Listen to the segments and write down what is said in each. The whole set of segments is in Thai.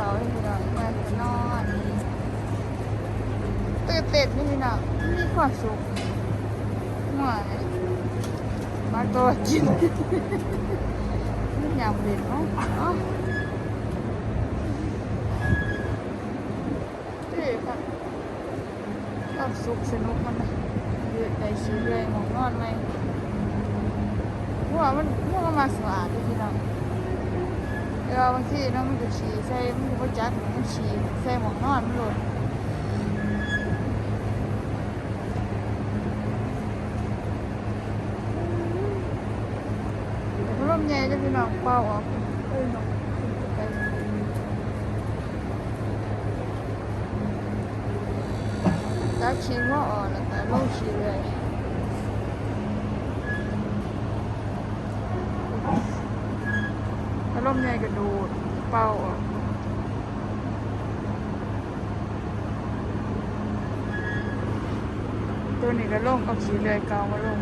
สียนวอนพี่น้องพันหนึ่งหลายคันเป็นพี่น้องค่าขี่เรือมาลงฟังแล้วหาเสียนก่อนไปหาเด็กขี่เรือยืดเฝ้าให้พี่น้องมาจะนอนตื่นเต้นนี่พี่น้องมีความสุขหน่อยมาตัวกินนี่ยำเด่นเนาะอ๋อดีค่ะความสุขสนุกมันนะยืดได้ชีวิตหมองนอนไหมหัวมันหัวมันมาสะอาดด้วยพี่น้อง เวลาบางทีเนาะมันจะฉี่ใส่มันจะบ่จักมันฉี่ใส่หมองนอนมันหล่นแต่มใหญ่จะพี่น้องเป่าออกเอ้ยน้องไปจักฉี่ว่าอ่อนแล้วแต่ลงฉี่เลย พัดลมใหญ่กระดูดเป่าออกตัวนี้ก็ลงเอาฉี่เลยเกามาลง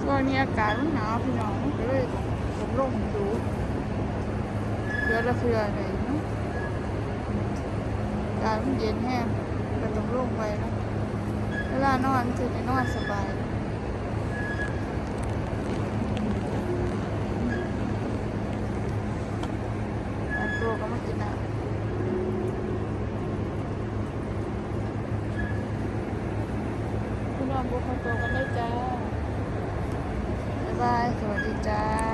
ช่วงนี้อากาศมันหนาวพี่น้องก็เลยผมลงดูเดือละเทือหน่อยเนาะอากาศมันเย็นแห้งก็ต้องลงไปนะานอนจะได้นอนสบายแต่ตัวก็ไม่กินน้ำพี่น้องบุกมาตัวกันได้จ้าบ๊ายบาย สวัสดีจ้า